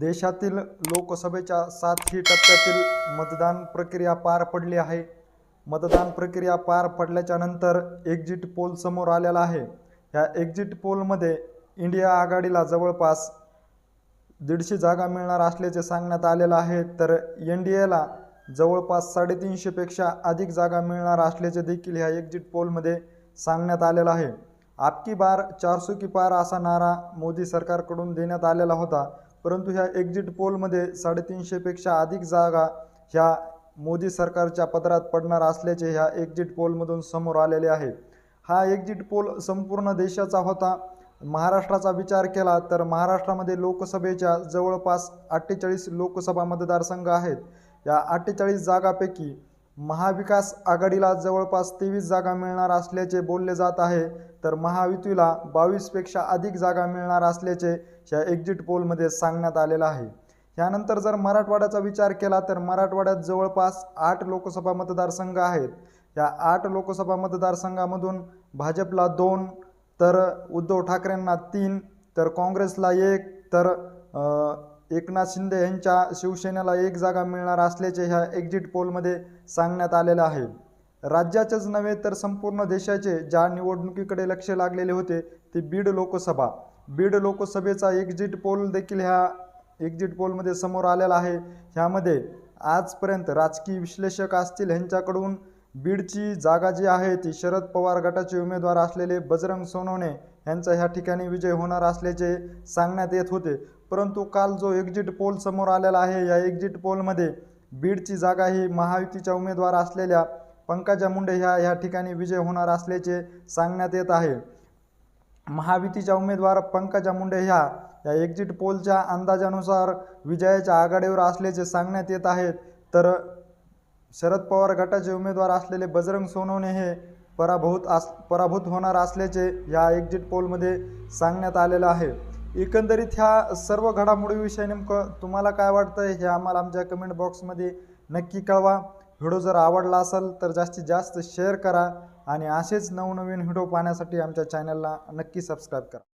देशातील लोकसभेच्या सातही टप्प्यातील मतदान प्रक्रिया पार पडली आहे. मतदान प्रक्रिया पार पडल्याच्या नंतर एक्झिट पोल समोर आलेला आहे. ह्या एक्झिट पोलमध्ये इंडिया आघाडीला जवळपास दीडशे जागा मिळणार असल्याचे सांगण्यात आलेलं आहे. तर एन डी एला जवळपास साडेतीनशेपेक्षा अधिक जागा मिळणार असल्याचे देखील ह्या एक्झिट पोलमध्ये सांगण्यात आलेलं आहे. आपकी बार चारसो की पार असा नारा मोदी सरकारकडून देण्यात आलेला होता. परंतु ह्या एक्झिट पोलमध्ये साडेतीनशेपेक्षा अधिक जागा ह्या मोदी सरकारच्या पदरात पडणार असल्याचे ह्या एक्झिट पोलमधून समोर आलेले आहे. हा एक्झिट पोल संपूर्ण देशाचा होता. महाराष्ट्राचा विचार केला तर महाराष्ट्रामध्ये लोकसभेच्या जवळपास अठ्ठेचाळीस लोकसभा मतदारसंघ आहेत. या अठ्ठेचाळीस जागापैकी महाविकास आघाडीला जवळपास तेवीस जागा मिळणार असल्याचे बोलले जात आहे तर महायुतीला बावीसपेक्षा अधिक जागा मिळणार असल्याचे ह्या एक्झिट पोलमध्ये सांगण्यात आलेलं आहे. यानंतर जर मराठवाड्याचा विचार केला तर मराठवाड्यात जवळपास आठ लोकसभा मतदारसंघ आहेत. या आठ लोकसभा मतदारसंघामधून भाजपला दोन तर उद्धव ठाकरेंना तीन तर काँग्रेसला एक तर एकनाथ शिंदे यांच्या शिवसेनेला एक जागा मिळणार असल्याचे ह्या एक्झिट पोलमध्ये सांगण्यात आलेलं आहे. राज्याचेच नव्हे तर संपूर्ण देशाचे ज्या निवडणुकीकडे लक्ष लागलेले होते ते बीड लोकसभा. बीड लोकसभेचा एक्झिट पोल देखील ह्या एक्झिट पोलमध्ये समोर आलेला आहे. ह्यामध्ये आजपर्यंत राजकीय विश्लेषक असतील ह्यांच्याकडून बीडची जागा जी आहे ती शरद पवार गटाचे उमेदवार असलेले बजरंग सोनवणे यांचा ह्या ठिकाणी विजय होणार असल्याचे सांगण्यात येत होते. परंतु काल जो एक्झिट पोल समोर आलेला आहे या एक्झिट पोलमध्ये बीडची जागा ही महायुतीच्या उमेदवार असलेल्या पंकजा मुंडे ह्या ह्या ठिकाणी विजय होणार असल्याचे सांगण्यात येत आहे. महायुतीच्या उमेदवार पंकजा मुंडे ह्या या एक्झिट पोलच्या अंदाजानुसार विजयाच्या आघाडीवर असल्याचे सांगण्यात येत आहेत तर शरद पवार गटाचे उमेदवार असलेले बजरंग सोनवणे हे पराभूत आस पराभूत होणार असल्याचे या एक्झिट पोलमध्ये सांगण्यात आलेलं आहे. एकंदरीत ह्या सर्व घडामोडीविषयी नेमकं तुम्हाला काय वाटतं हे आम्हाला आमच्या कमेंट बॉक्समध्ये नक्की कळवा. व्हिडिओ जर आवडला असेल तर जास्तीत जास्त शेअर करा आणि असेच नवनवीन व्हिडिओ पाहण्यासाठी आमच्या चॅनलला नक्की सबस्क्राईब करा.